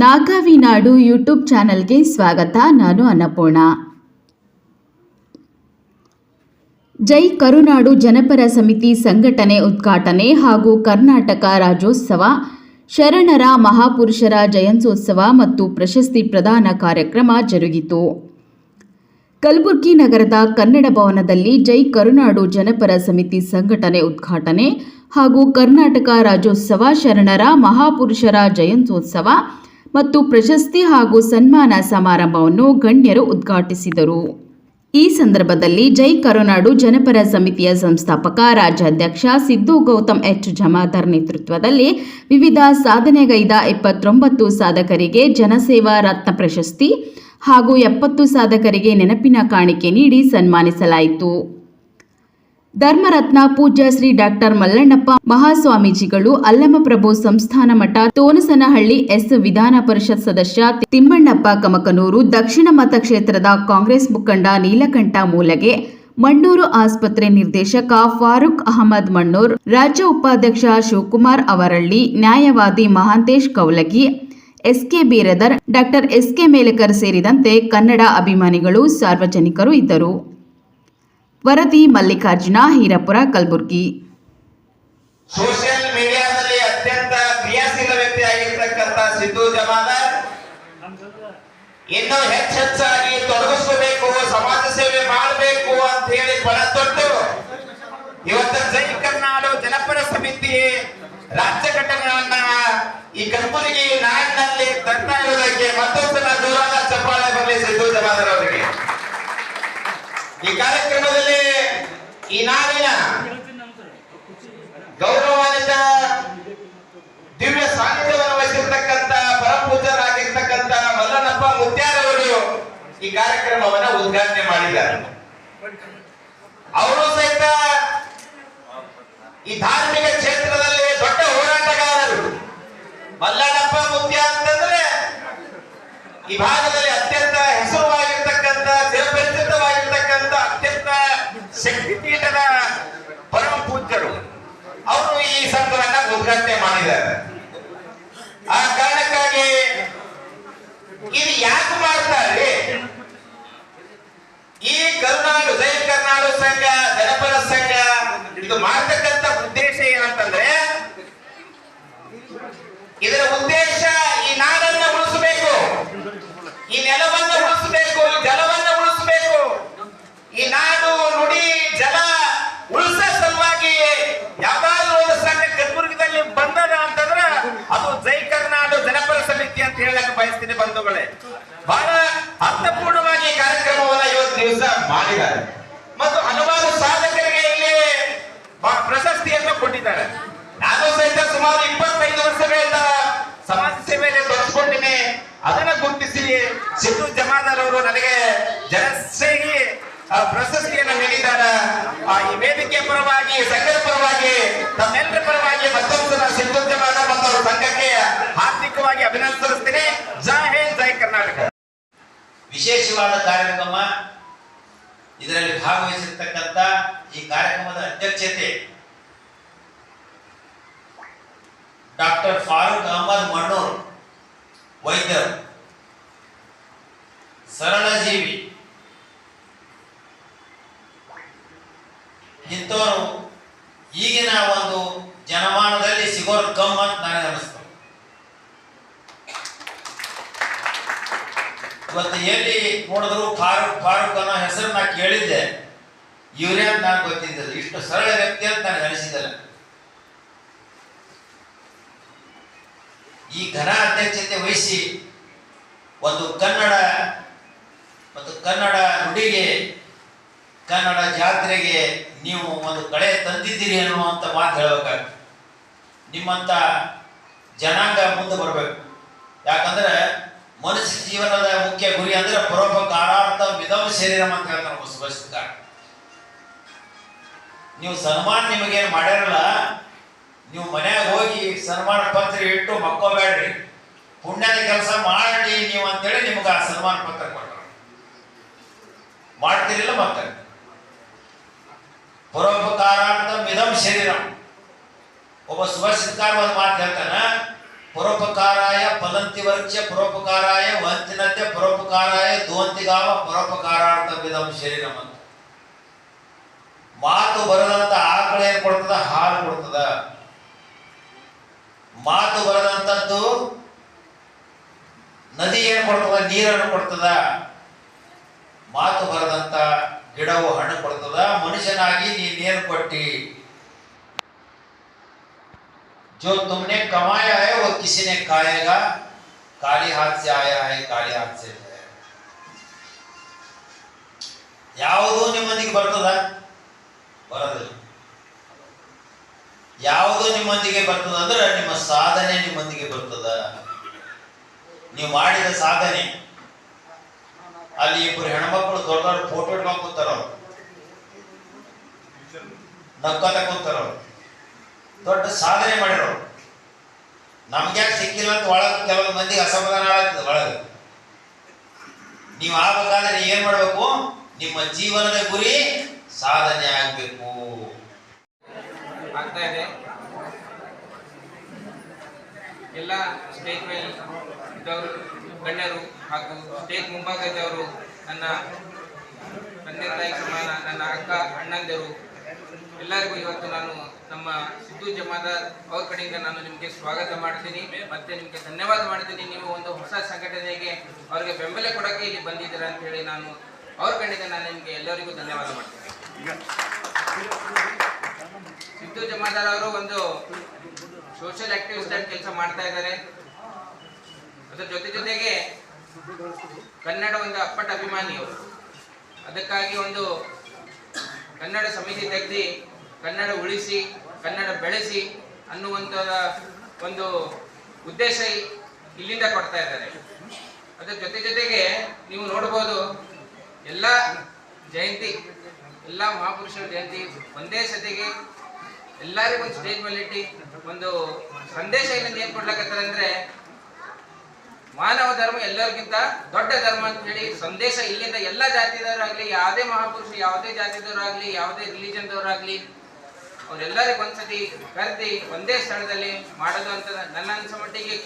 ನಾಗಾವಿ ನಾಡು YouTube ಚಾನಲ್ಗೆ ಸ್ವಾಗತ. ನಾನು ಅನ್ನಪೂರ್ಣ. ಜೈ ಕರುನಾಡು ಜನಪರ ಸಮಿತಿ ಸಂಘಟನೆ ಉದ್ಘಾಟನೆ ಹಾಗೂ ಕರ್ನಾಟಕ ರಾಜ್ಯೋತ್ಸವ, ಶರಣರ ಮಹಾಪುರುಷರ ಜಯಂತ್ಯೋತ್ಸವ ಮತ್ತು ಪ್ರಶಸ್ತಿ ಪ್ರದಾನ ಕಾರ್ಯಕ್ರಮ ಜರುಗಿತು. ಕಲಬುರಗಿ ನಗರದ ಕನ್ನಡ ಭವನದಲ್ಲಿ ಜೈ ಕರುನಾಡು ಜನಪರ ಸಮಿತಿ ಸಂಘಟನೆ ಉದ್ಘಾಟನೆ ಹಾಗೂ ಕರ್ನಾಟಕ ರಾಜ್ಯೋತ್ಸವ, ಶರಣರ ಮಹಾಪುರುಷರ ಜಯಂತ್ಯೋತ್ಸವ ಮತ್ತು ಪ್ರಶಸ್ತಿ ಹಾಗೂ ಸನ್ಮಾನ ಸಮಾರಂಭವನ್ನು ಗಣ್ಯರು ಉದ್ಘಾಟಿಸಿದರು. ಈ ಸಂದರ್ಭದಲ್ಲಿ ಜೈ ಕರುನಾಡು ಜನಪರ ಸಮಿತಿಯ ಸಂಸ್ಥಾಪಕ, ರಾಜ್ಯಾಧ್ಯಕ್ಷ ಸಿದ್ದು ಗೌತಮ್ ಎಚ್. ಜಮಾದಾರ್ ನೇತೃತ್ವದಲ್ಲಿ ವಿವಿಧ ಸಾಧನೆಗೈದ ಇಪ್ಪತ್ತೊಂಬತ್ತು ಸಾಧಕರಿಗೆ ಜನಸೇವಾ ರತ್ನ ಪ್ರಶಸ್ತಿ ಹಾಗೂ ಎಪ್ಪತ್ತು ಸಾಧಕರಿಗೆ ನೆನಪಿನ ಕಾಣಿಕೆ ನೀಡಿ ಸನ್ಮಾನಿಸಲಾಯಿತು. ಧರ್ಮರತ್ನ ಪೂಜ್ಯ ಶ್ರೀ ಡಾಕ್ಟರ್ ಮಲ್ಲಣ್ಣಪ್ಪ ಮಹಾಸ್ವಾಮೀಜಿಗಳು ಅಲ್ಲಮಪ್ರಭು ಸಂಸ್ಥಾನ ಮಠ, ತೋನಸನಹಳ್ಳಿ ಎಸ್ ವಿಧಾನ ಪರಿಷತ್ ಸದಸ್ಯ ತಿಮ್ಮಣ್ಣಪ್ಪ ಕಮಕನೂರು, ದಕ್ಷಿಣ ಮತಕ್ಷೇತ್ರದ ಕಾಂಗ್ರೆಸ್ ಮುಖಂಡ ನೀಲಕಂಠ ಮೂಲಗೆ, ಮಣ್ಣೂರು ಆಸ್ಪತ್ರೆ ನಿರ್ದೇಶಕ ಫಾರೂಕ್ ಅಹಮದ್ ಮಣ್ಣೂರ್, ರಾಜ್ಯ ಉಪಾಧ್ಯಕ್ಷ ಶಿವಕುಮಾರ್ ಅವರಳ್ಳಿ, ನ್ಯಾಯವಾದಿ Mahantesh Koulagi, SK Biradar, doctor SK Melkar ಸೇರಿದಂತೆ ಕನ್ನಡ ಅಭಿಮಾನಿಗಳು ಸಾರ್ವಜನಿಕರು ಇದ್ದರು. ವರದಿ ಮಲ್ಲಿಕಾರ್ಜುನ ಹೀರಾಪುರ, ಕಲಬುರಗಿ. ಸೋಷಿಯಲ್ ಮೀಡಿಯಾದಲ್ಲಿ ಅತ್ಯಂತ ಕ್ರಿಯಾಶೀಲ ವ್ಯಕ್ತಿ ಆಗಿರ್ತಕ್ಕಂಥ ಸಿದ್ದು ಜಮಾದಾರ್, ಇನ್ನು ಹೆಚ್ಚೆಚ್ಚಾಗಿ ತೊಡಗಿಸ್ಕೋಬೇಕು, ಸಮಾಜ ಸೇವೆ ಮಾಡಬೇಕು ಅಂತ ಹೇಳಿ ಪಣ ತೊಟ್ಟು, ಇವತ್ತು ಜೈ ಕರ್ನಾಡು ಜನಪರ ಸಮಿತಿ ರಾಜ್ಯ ಘಟನೆಯನ್ನ ಈ ಕಲಬುರಗಿ ನಾಡಿನಲ್ಲಿ ತರ್ತಾ ಇರುವುದಕ್ಕೆ ಮತ್ತೊಂದು ಚಪ್ಪಾಳೆ ಬರಲಿ ಸಿದ್ದು ಜಮಾದಾರ್ ಅವರಿಗೆ. ಈ ಕಾರ್ಯಕ್ರಮದಲ್ಲಿ ಈ ನಾಡಿನ ಗೌರವಾನ್ವಿತ ದಿವ್ಯ ಸಾನ್ನಿಧ್ಯವನ್ನು ವಹಿಸಿರ್ತಕ್ಕಂಥ ಪರಪೂಜರಾಗಿರ್ತಕ್ಕಂಥ ಮಲ್ಲನಪ್ಪ ಮುತ್ಯಾರವರು ಈ ಕಾರ್ಯಕ್ರಮವನ್ನ ಉದ್ಘಾಟನೆ ಮಾಡಿದ್ದಾರೆ. ಅವರು ಸಹಿತ ಈ ಧಾರ್ಮಿಕ ಉದ್ಘಾಟನೆ ಮಾಡಿದ್ದಾರೆ. ಆ ಕಾರಣಕ್ಕಾಗಿ ಇದು ಯಾಕೆ ಮಾಡ್ತಾರೆ ಈ ಕರುನಾಡು, ಜೈ ಕರ್ನಾಡು ಸಂಘ, ಜನಪರ ಸಂಘ, ಇದು ಮಾಡ್ತಕ್ಕಂಥ ಉದ್ದೇಶ ಏನಂತಂದ್ರೆ, ಇದರ ಉದ್ದೇಶ ಈ ನಾಡನ್ನ ಉಳಿಸಬೇಕು ಈ ನೆಲವನ್ನ ಉಳಿಸಬೇಕು ಈ ಜಲವನ್ನ ಉಳಿಸಬೇಕು ಈ ನಾಡು ನುಡಿ ಜಲ ಉಳಿಸ ಸಲುವಾಗಿ ಯಾವ್ದಾದ್ರು ಒಂದು ಸಂಘ ಕಲಬುರಗಿದಲ್ಲಿ ಬಂದದ ಅಂತಂದ್ರ ಅದು ಜೈ ಕರ್ನಾಡು ಜನಪರ ಸಮಿತಿ ಅಂತ ಹೇಳಕ್ ಬಯಸ್ತೀನಿ ಬಂಧುಗಳೇ ಬಹಳ ಅರ್ಥಪೂರ್ಣವಾಗಿ ಕಾರ್ಯಕ್ರಮವನ್ನ ಇವತ್ತು ದಿವಸ ಮಾಡಿದ್ದಾರೆ. ಮತ್ತು ಹಲವಾರು ಸಾಧಕರಿಗೆ ಇಲ್ಲಿ ಪ್ರಶಸ್ತಿಯನ್ನು ಕೊಟ್ಟಿದ್ದಾರೆ. ನಾನು ಸಹಿತ ಸುಮಾರು ಇಪ್ಪತ್ತೈದು ವರ್ಷಗಳಿಂದ ಸಮಾಜ ಸೇವೆಯಲ್ಲಿ ತೊಡಗಿಸ್ಕೊಂಡಿನಿ ಅದನ್ನ ಗುರುತಿಸಿ ಸಿದ್ದು ಜಮಾದಾರ್ ಅವರು ನನಗೆ ಜನಸೇಗಿ ಪ್ರಶಸ್ತಿಯನ್ನು ನೀಡಿದ್ದಾರೆ. ಈ ವೇದಿಕೆ ಪರವಾಗಿ ಸಂಘದ ಪರವಾಗಿ ತಮ್ಮೆಲ್ಲರ ಪರವಾಗಿ ಮತ್ತೊಂದು ಸಿದ್ದು ಜಮಾದಾರ್ ಸಂಘಕ್ಕೆ ಹಾರ್ದಿಕವಾಗಿ ಅಭಿನಂದಿಸುತ್ತೇನೆ ಜೈ ಹಿಂದ್, ಜೈ ಕರ್ನಾಟಕ. ವಿಶೇಷವಾದ ಕಾರ್ಯಕ್ರಮ ಇದರಲ್ಲಿ ಭಾಗವಹಿಸಿರ್ತಕ್ಕಂಥ ಈ ಕಾರ್ಯಕ್ರಮದ ಅಧ್ಯಕ್ಷತೆ ಡಾಕ್ಟರ್ ಫಾರೂಕ್ ಅಹಮದ್ ಮಣ್ಣೂರ್ ವೈದ್ಯರು. ಸರಳ ಜೀವಿ ಇಂಥವರು ಈಗಿನ ಒಂದು ಜನಮಾನದಲ್ಲಿ ಸಿಗೋರು ಕಮ್ ಅಂತ ನನಗೆ ಅನಿಸ್ತು ಇವತ್ತು ಎಲ್ಲಿ ನೋಡಿದ್ರು ಫಾರೂಕ್ ಫಾರೂಕ್ ಅನ್ನೋ ಹೆಸರು ನಾ ಕೇಳಿದ್ದೆ. ಇವರೇ ಅಂತ ನಾನು ಗೊತ್ತಿದ್ದಿಲ್ಲ ಇಷ್ಟು ಸರಳ ವ್ಯಕ್ತಿ ಅಂತ ನಾನು ಅನಿಸಿದಲ್ಲ ಈ ಘನ ಅಧ್ಯಕ್ಷತೆ ವಹಿಸಿ ಒಂದು ಕನ್ನಡ ಮತ್ತು ಕನ್ನಡ ನುಡಿಗೆ, ಕನ್ನಡ ಜಾತ್ರೆಗೆ ನೀವು ಒಂದು ಕಳೆ ತಂದಿದ್ದೀರಿ ಅನ್ನುವಂಥ ಮಾತು ಹೇಳಬೇಕಾಗ್ತದೆ. ನಿಮ್ಮಂಥ ಜನಾಂಗ ಮುಂದೆ ಬರಬೇಕು. ಯಾಕಂದ್ರೆ ಮನುಷ್ಯ ಜೀವನದ ಮುಖ್ಯ ಗುರಿ ಅಂದ್ರೆ ಪರೋಪಕಾರಾರ್ಥ ವಿಧವ ಶರೀರ ಅಂತ ಹೇಳ್ತಾರೆ ಬಸವಸ್ಕಾರ ನೀವು ಸನ್ಮಾನ ನಿಮಗೇನು ಮಾಡ್ಯಾರಲ್ಲ, ನೀವು ಮನ್ಯಾಗ ಹೋಗಿ ಸನ್ಮಾನ ಪತ್ರ ಇಟ್ಟು ಮಕ್ಕೋಬೇಡ್ರಿ ಪುಣ್ಯದ ಕೆಲಸ ಮಾಡಿ ನೀವು ಅಂತೇಳಿ ನಿಮ್ಗೆ ಆ ಸನ್ಮಾನ ಪತ್ರ ಕೊಟ್ಟರು ಮಾಡ್ತೀರಿಲ್ಲ ಮತ್ತೆ? ಪರೋಪಕಾರಾರ್ಥ ಮಿದಂ ಶರೀರಂ. ಒಬ್ಬ ಸುಭಾಷಿತಕಾರ ಒಂದು ಮಾತು ಹೇಳ್ತಾನ ಪರೋಪಕಾರಾಯ ಫಲಂತಿ ವರ್ಕ್ಷ ಪರೋಪಕಾರಾಯ ವಂತಿನತೆ ಪರೋಪಕಾರಾಯ ದುವಂತಿಗಾವ ಪರೋಪಕಾರಾರ್ಥವಿದಂ ಶರೀರ ಅಂತ ಮಾತು ಬರದಂತ ಆಕಳ ಏನ್ ಕೊಡ್ತದ? ಹಾಲು ಕೊಡ್ತದ. ಮಾತು ಬರದಂತದ್ದು ನದಿ ಏನ್ ಕೊಡ್ತದ? ನೀರನ್ನು ಕೊಡ್ತದ. ಮಾತು ಬರದಂತ ಗಿಡವು ಹಣ್ಣು ಕೊಡ್ತದ. ಮನುಷ್ಯನಾಗಿ ನೀನೇನು ಕೊಟ್ಟಿ? जो तुमने कमाया है वो किसी ने खाएगा काली हाथ से आया है काली हाथ से जाएगा ಯಾವುದು ನಿಮ್ಮೊಂದಿಗೆ ಬರ್ತದ ಬರೋದಿಲ್ಲ ಯಾವುದು ನಿಮ್ಮೊಂದಿಗೆ ಬರ್ತದ ಅಂದ್ರೆ ನಿಮ್ಮ ಸಾಧನೆ ನಿಮ್ಮೊಂದಿಗೆ ಬರ್ತದ ನೀವು ಮಾಡಿದ ಸಾಧನೆ ಅಲ್ಲಿ ಇಬ್ಬರು ಹೆಣ್ಮಕ್ಳು ದೊಡ್ಡ ದೊಡ್ಡ ಫೋಟೋ ಇಟ್ಕೊಂಡ್ ಕೂತಾರ ಅವ್ರು. ನಕ್ಕತ ಕೂತಾರ ಅವ್ರು. ದೊಡ್ಡ ಸಾಧನೆ ಮಾಡಿರೋರು ನಮ್ಗೆ ಸಿಕ್ಕಿಲ್ಲ ಅಂತ ಒಳಗೆ ಕೆಲವು ಮಂದಿಗೆ ಅಸಮಾಧಾನ ಆಗ್ತದೆ ಒಳಗೆ. ನೀವು ಆಗ್ಬೇಕಾದ್ರೆ ಏನು ಮಾಡ್ಬೇಕು? ನಿಮ್ಮ ಜೀವನದ ಗುರಿ ಸಾಧನೆ ಆಗ್ಬೇಕು. ಆಗ್ತಾ ಇದೆ. ಎಲ್ಲ ಸ್ಟೇಜ್ ಮೇಲೆ ಇದ್ದವರು, ಗಣ್ಯರು ಹಾಗೂ ಸ್ಟೇಜ್ ಮುಂಭಾಗ ಇದ್ದವರು ನನ್ನ ತಂದೆ ತಾಯಿ ಸಮಾನ ನನ್ನ ಅಕ್ಕ, ಅಣ್ಣಂದಿರು, ಎಲ್ಲರಿಗೂ ಇವತ್ತು ನಾನು ನಮ್ಮ ಸಿದ್ದು ಜಮಾದಾರ್ ಅವ್ರ ಕಡೆಯಿಂದ ನಾನು ನಿಮಗೆ ಸ್ವಾಗತ ಮಾಡ್ತೀನಿ. ಮತ್ತೆ ನಿಮಗೆ ಧನ್ಯವಾದ ಮಾಡ್ತೀನಿ. ನೀವು ಒಂದು ಹೊಸ ಸಂಘಟನೆಗೆ ಅವರಿಗೆ ಬೆಂಬಲ ಕೊಡಕ್ಕೆ ಇಲ್ಲಿ ಬಂದಿದ್ದೀರಾ ಅಂತ ಹೇಳಿ ನಾನು ಅವ್ರ ಕಡೆಯಿಂದ ನಾನು ನಿಮಗೆ ಎಲ್ಲರಿಗೂ ಧನ್ಯವಾದ ಮಾಡ್ತೀನಿ. ಸಿದ್ದು ಜಮಾದಾರ್ ಅವರು ಒಂದು ಸೋಷಿಯಲ್ ಆಕ್ಟಿವಿಸ್ಟ್ ಆಗಿ ಕೆಲಸ ಮಾಡ್ತಾ ಇದ್ದಾರೆ. ಅದರ ಜೊತೆ ಜೊತೆಗೆ ಕನ್ನಡ ಒಂದು ಅಪ್ಪಟ ಅಭಿಮಾನಿ ಅವರು. ಅದಕ್ಕಾಗಿ ಒಂದು ಕನ್ನಡ ಸಮಿತಿ ತೆಗೆದು ಕನ್ನಡ ಉಳಿಸಿ ಕನ್ನಡ ಬೆಳೆಸಿ ಅನ್ನುವಂಥ ಒಂದು ಉದ್ದೇಶ ಇಲ್ಲಿಂದ ಕೊಡ್ತಾ ಇದ್ದಾರೆ. ಅದರ ಜೊತೆ ಜೊತೆಗೆ ನೀವು ನೋಡ್ಬೋದು ಎಲ್ಲ ಜಯಂತಿ, ಎಲ್ಲ ಮಹಾಪುರುಷರ ಜಯಂತಿ ಒಂದೇ ಸತಿಗೆ ಎಲ್ಲರಿಗೂ ಒಂದು ಸ್ಟೇಜ್ ಮೇಲೆ ಇಟ್ಟು ಒಂದು ಸಂದೇಶ ಇಲ್ಲಿಂದ ಏನು ಕೊಡ್ಲಕತ್ತಾರೆ ಅಂದ್ರೆ, ಮಾನವ ಧರ್ಮ ಎಲ್ಲರಿಗಿಂತ ದೊಡ್ಡ ಧರ್ಮ ಅಂತ ಹೇಳಿ ಸಂದೇಶ ಇಲ್ಲಿಂದ ಎಲ್ಲ ಜಾತಿದವರಾಗ್ಲಿ, ಯಾವುದೇ ಮಹಾಪುರುಷ ಯಾವುದೇ ಜಾತಿದವರಾಗ್ಲಿ, ಯಾವುದೇ ರಿಲಿಜನ್ದವರಾಗ್ಲಿ ಅವರೆಲ್ಲರಿಗೂ ಒಂದ್ಸತಿ ಕರೆದಿ ಒಂದೇ ಸ್ಥಳದಲ್ಲಿ ಮಾಡೋದು ಅಂತ ನನ್ನ ಅನ್ಸೋ ಮಟ್ಟಿಗೆ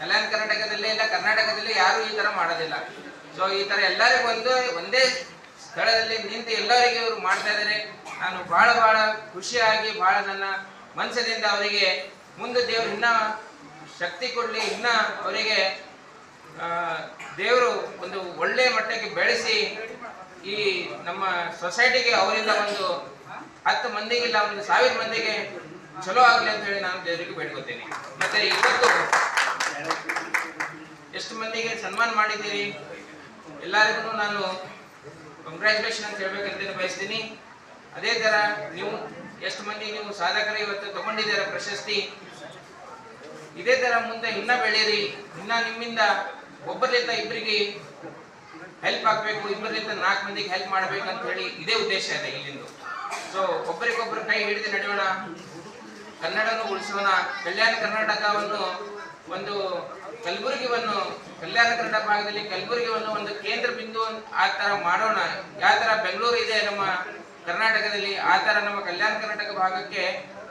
ಕಲ್ಯಾಣ ಕರ್ನಾಟಕದಲ್ಲೇ ಇಲ್ಲ, ಕರ್ನಾಟಕದಲ್ಲಿ ಯಾರು ಈ ತರ ಮಾಡೋದಿಲ್ಲ. ಸೊ ಈ ತರ ಎಲ್ಲರಿಗೂ ಒಂದು ಒಂದೇ ಸ್ಥಳದಲ್ಲಿ ನಿಂತು ಎಲ್ಲರಿಗೆ ಇವರು ಮಾಡ್ತಾ ಇದ್ದಾರೆ. ನಾನು ಬಹಳ ಬಹಳ ಖುಷಿಯಾಗಿ ಬಹಳ ನನ್ನ ಮನಸ್ಸಿನಿಂದ ಅವರಿಗೆ ಮುಂದೆ ದೇವರು ಇನ್ನ ಶಕ್ತಿ ಕೊಡ್ಲಿ, ಇನ್ನ ಅವರಿಗೆ ದೇವರು ಒಂದು ಒಳ್ಳೆ ಮಟ್ಟಕ್ಕೆ ಬೆಳೆಸಿ ಈ ನಮ್ಮ ಸೊಸೈಟಿಗೆ ಅವರಿಂದ ಒಂದು ಹತ್ತು ಮಂದಿಗೆ ಇಲ್ಲ, ಒಂದು ಸಾವಿರ ಮಂದಿಗೆ ಚಲೋ ಆಗ್ಲಿ ಅಂತ ಹೇಳಿ ನಾನು ದೇವರಿಗೆ ಬೇಡ್ಕೋತೀನಿ. ಮತ್ತೆ ಇವತ್ತು ಎಷ್ಟು ಮಂದಿಗೆ ಸನ್ಮಾನ ಮಾಡಿದ್ದೀರಿ? ಎಲ್ಲರಿಗೂ ನಾನು ಕಂಗ್ರ್ಯಾಚುಲೇಷನ್ ಅಂತ ಹೇಳ್ಬೇಕಂತ ಬಯಸ್ತೀನಿ. ಅದೇ ತರ ನೀವು ಎಷ್ಟು ಮಂದಿ ನೀವು ಸಾಧಕರು ಇವತ್ತು ತಗೊಂಡಿದ್ದೀರ ಪ್ರಶಸ್ತಿ? ಇದೇ ತರ ಮುಂದೆ ಇನ್ನ ಬೆಳೀರಿ ಇನ್ನ ನಿಮ್ಮಿಂದ ಒಬ್ಬರಿಂದ ಇಬ್ಬರಿಗೆ ಹೆಲ್ಪ್ ಆಗ್ಬೇಕು, ಇಬ್ಬರಿಂದ ನಾಲ್ಕು ಮಂದಿಗೆ ಹೆಲ್ಪ್ ಮಾಡ್ಬೇಕು ಅಂತ ಹೇಳಿ ಇದೇ ಉದ್ದೇಶ ಇದೆ ಇಲ್ಲಿಂದು. ಸೊ ಒಬ್ಬರಿಗೊಬ್ಬರು ಕೈ ಹಿಡಿದು ನಡೆಯೋಣ. ಕನ್ನಡವನ್ನು ಉಳಿಸೋಣ. ಕಲ್ಯಾಣ ಕರ್ನಾಟಕವನ್ನು ಒಂದು ಕಲಬುರಗಿವನ್ನು, ಕಲ್ಯಾಣ ಕನ್ನಡ ಭಾಗದಲ್ಲಿ ಕಲಬುರಗಿವನ್ನು ಒಂದು ಕೇಂದ್ರ ಬಿಂದು ಆ ತರ ಮಾಡೋಣ. ಯಾವ ತರ ಬೆಂಗಳೂರು ಇದೆ ನಮ್ಮ ಕರ್ನಾಟಕದಲ್ಲಿ, ಆ ತರ ನಮ್ಮ ಕಲ್ಯಾಣ ಕರ್ನಾಟಕ ಭಾಗಕ್ಕೆ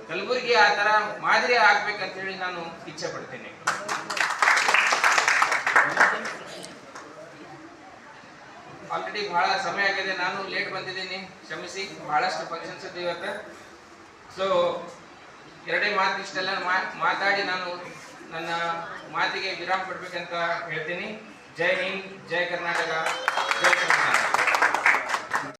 ಕಲಬುರಗಿ ಆ ತರ ಮಾದರಿ ಆಗ್ಬೇಕಂತ ಹೇಳಿ ನಾನು ಇಚ್ಛೆ ಪಡ್ತೇನೆ. ಆಲ್ರೆಡಿ ಬಹಳ ಸಮಯ ಆಗಿದೆ. ನಾನು ಲೇಟ್ ಬಂದಿದ್ದೀನಿ. ಕ್ಷಮಿಸಿ. ಬಹಳಷ್ಟು ಫಂಕ್ಷನ್ಸ್ ಇದ್ದು ಇವತ್ತು. ಸೊ ಎರಡೇ ಮಾತು ಇಷ್ಟೆಲ್ಲ ಮಾತಾಡಿ ನಾನು ನನ್ನ ಮಾತಿಗೆ ವಿರಾಮ ಕೊಡ್ಬೇಕಂತ ಹೇಳ್ತೀನಿ. ಜೈ ಹಿಂದ್, ಜೈ ಕರ್ನಾಟಕ.